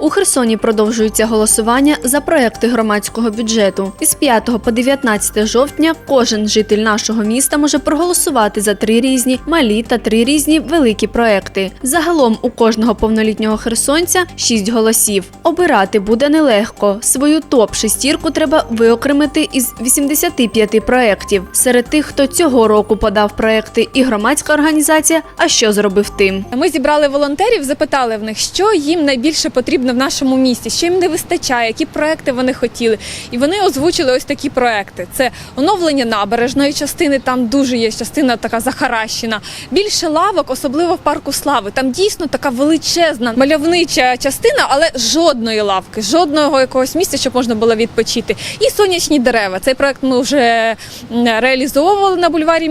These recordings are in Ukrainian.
У Херсоні продовжується голосування за проекти громадського бюджету. Із 5 по 19 жовтня кожен житель нашого міста може проголосувати за три різні малі та три різні великі проекти. Загалом у кожного повнолітнього херсонця 6 голосів. Обирати буде нелегко. Свою топ шестірку треба виокремити із 85 проєктів. Серед тих, хто цього року подав проекти, і громадська організація. А що зробив тим? Ми зібрали волонтерів, запитали в них, що їм найбільше потрібно в нашому місті, що їм не вистачає, які проекти вони хотіли. І вони озвучили ось такі проекти: це оновлення набережної частини. Там дуже є частина така захаращена. Більше лавок, особливо в парку слави. Там дійсно така величезна мальовнича частина, але жодної лавки, жодного якогось місця, щоб можна було відпочити. І сонячні дерева. Цей проект ми вже реалізовували на бульварі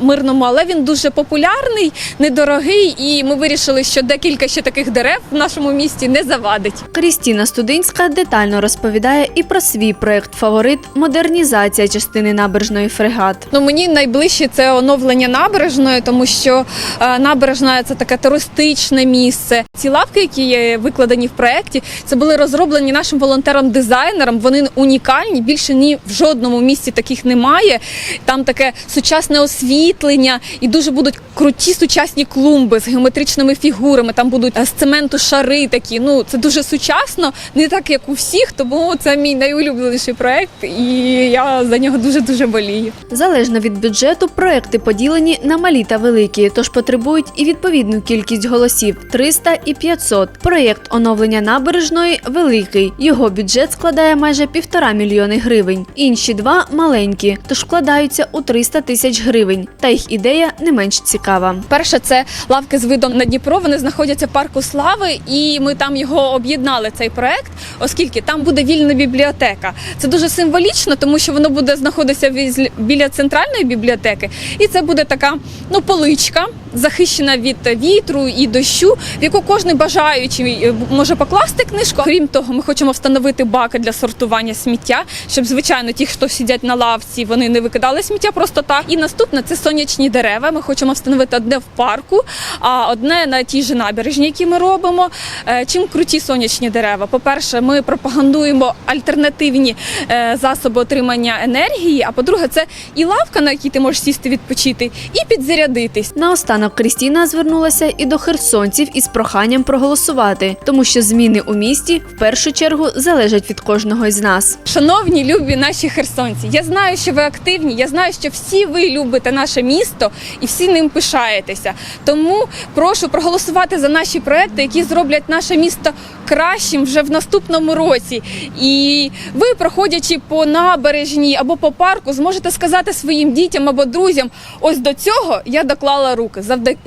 Мирному, але він дуже популярний, недорогий, і ми вирішили, що декілька ще таких дерев в нашому місті не завадить. Крістіна Студинська детально розповідає і про свій проект фаворит модернізація частини набережної фрегат. Ну мені найближче це оновлення набережної, тому що е, набережна це таке туристичне місце. Ці лавки, які є викладені в проєкті, це були розроблені нашим волонтером-дизайнером. Вони унікальні. Більше ні в жодному місті таких немає. Там таке сучасне освітлення, і дуже будуть круті сучасні клумби з геометричними фігурами. Там будуть е, з цементу шари такі. Ну це дуже сучасно, не так як у всіх. Тому це мій найулюбленіший проект, і я за нього дуже дуже болію. Залежно від бюджету, проекти поділені на малі та великі, тож потребують і відповідну кількість голосів 300 і 500. Проєкт оновлення набережної великий. Його бюджет складає майже півтора мільйони гривень. Інші два маленькі, тож вкладаються у 300 тисяч гривень. Та їх ідея не менш цікава. Перше, це лавки з видом на Дніпро. Вони знаходяться в парку слави, і ми там його об'єднали цей проект, оскільки там буде вільна бібліотека. Це дуже символічно, тому що воно буде знаходитися біля центральної бібліотеки, і це буде така ну поличка, захищена від вітру і дощу, в яку кожен бажаючий е, може покласти книжку. Крім того, ми хочемо встановити баки для сортування сміття, щоб звичайно ті, хто сидять на лавці, вони не викидали сміття просто так. І наступне це сонячні дерева. Ми хочемо встановити одне в парку, а одне на тій же набережні, які ми робимо. Е, Чим круті сонячні дерева? По-перше, ми пропагандуємо альтернативні е, засоби отримання енергії. А по-друге, це і лавка, на якій ти можеш сісти відпочити, і підзарядитись. Наостанок Крістіна звернулася і до херсонців із проханням проголосувати, тому що зміни у місті в першу чергу залежать від кожного із нас. Шановні любі наші херсонці, я знаю, що ви активні. Я знаю, що всі ви любите наше місто і всі ним пишаєтеся. Тому прошу проголосувати за наші проекти, які зроблять наше місто кращим вже в наступному році. І ви, проходячи по набережній або по парку, зможете сказати своїм дітям або друзям: ось до цього я доклала руки.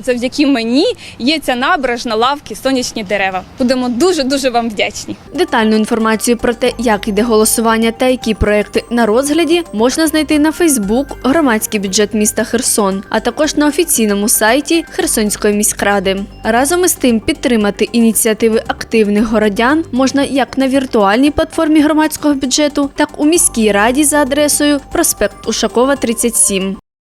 Завдяки мені є ця набережна, лавки, сонячні дерева. Будемо дуже дуже вам вдячні. Детальну інформацію про те, як іде голосування та які проекти на розгляді, можна знайти на Фейсбук Громадський бюджет міста Херсон, а також на офіційному сайті Херсонської міськради. Разом із тим підтримати ініціативи активних городян можна як на віртуальній платформі громадського бюджету, так у міській раді за адресою проспект Ушакова 37.